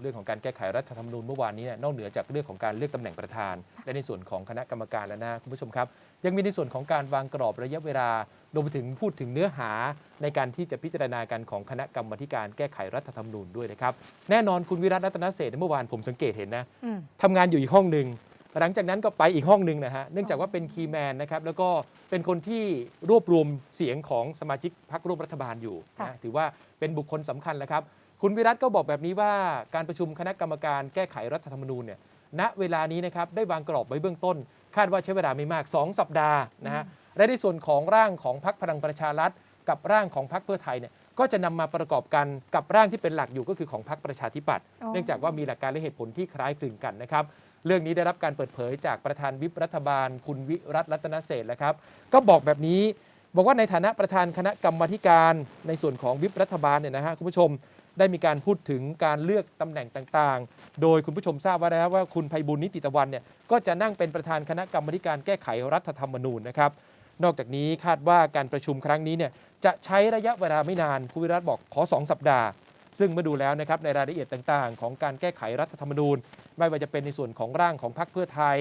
เรื่องของการแก้ไขรัฐธรรมนูญเมื่อวานนี้เนี่ยนอกเหนือจากเรื่องของการเลือกตำแหน่งประธาน และในส่วนของคณะกรรมการแล้วนะคุณผู้ชมครับ ยังมีในส่วนของการวางกรอบระยะเวลารวมไปถึงพูดถึงเนื้อหาในการที่จะพิจารณากันของคณะกรรมาธิการแก้ไขรัฐธรรมนูญด้วยนะครับแน่นอนคุณวิรัตรัตนเศรษฐ์เมื่อวานผมสังเกตเห็นนะอืมทำงานอยู่อีกห้องหนึ่งหลังจากนั้นก็ไปอีกห้องหนึ่งนะฮะเนื่องจากว่าเป็นคีย์แมนนะครับแล้วก็เป็นคนที่รวบรวมเสียงของสมาชิกพรรคร่วมรัฐบาลอยู่ค่ะนะถือว่าเป็นบุคคลสำคัญแล้วครับ คุณวิรัตก็บอกแบบนี้ว่าการประชุมคณะกรรมการแก้ไขรัฐธรรมนูญเนี่ยณเวลานี้นะครับได้วางกรอบไว้เบื้องต้น คาดว่าใช้เวลาไม่มาก 2 สัปดาห์นะฮะและในส่วนของร่างของพรรคพลังประชารัฐ กับร่างของพรรคเพื่อไทยเนี่ยก็จะนำมาประกอบกันกับร่างที่เป็นหลักอยู่ก็คือของพรรคประชาธิปัตย์อ๋อเนื่องจากว่ามีหลักการและเหตุผลที่คล้ายคลึงกันนะครับเรื่องนี้ได้รับการเปิดเผยจากประธานวิปรัฐบาล คุณวิรัตรัตนเศรษฐ์นะครับ ก็บอกแบบนี้ บอกว่าในฐานะประธานคณะกรรมาธิการในส่วนของวิปรัฐบาลเนี่ยนะฮะคุณผู้ชม ได้มีการพูดถึงการเลือกตำแหน่งต่างๆ โดยคุณผู้ชมทราบว่าแล้วว่าคุณไพบุญนิติตะวันเนี่ยก็จะนั่งเป็นประธานคณะกรรมการแก้ไขรัฐธรรมนูญนะครับ นอกจากนี้คาดว่าการประชุมครั้งนี้เนี่ยจะใช้ระยะเวลาไม่นานคุณวิรัตบอกขอ 2 สัปดาห์ ซึ่งเมื่อดูแล้วนะครับในรายละเอียดต่างๆ ของการแก้ไขรัฐธรรมนูญ ไม่ว่าจะเป็นในส่วนของร่างของพรรคเพื่อไทย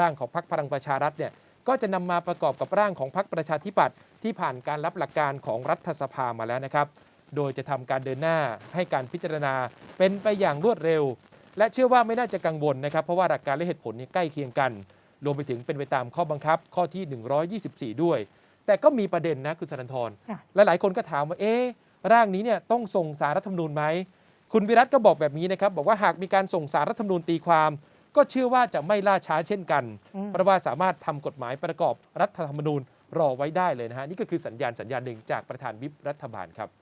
ร่างของพรรคพลังประชารัฐเนี่ยก็จะนำมาประกอบกับร่างของพรรคประชาธิปัตย์ที่ผ่านการรับหลักการของรัฐสภามาแล้วนะครับ โดยจะทำการเดินหน้าให้การพิจารณาเป็นไปอย่างรวดเร็ว และเชื่อว่าไม่น่าจะกังวลนะครับ เพราะว่าหลักการและเหตุผลเนี่ยใกล้เคียงกัน รวมไปถึงเป็นไปตามข้อบังคับข้อที่ 124 ด้วย แต่ก็มีประเด็นนะคุณสรันทรค่ะและหลายคนก็ถามว่าเอ๊ะร่างนี้เนี่ยต้องส่งสารรัฐธรรมนูญไหมคุณวิรัตก็บอกแบบนี้นะครับบอกว่าหากมีการส่งสารรัฐธรรมนูญตีความ ก็เชื่อว่าจะไม่ล่าช้าเช่นกันอืมเพราะว่าสามารถทำกฎหมายประกอบรัฐธรรมนูญรอไว้ได้เลยนะฮะนี่ก็คือสัญญาณสัญญาณหนึ่งจากประธานวิปรัฐบาลครับ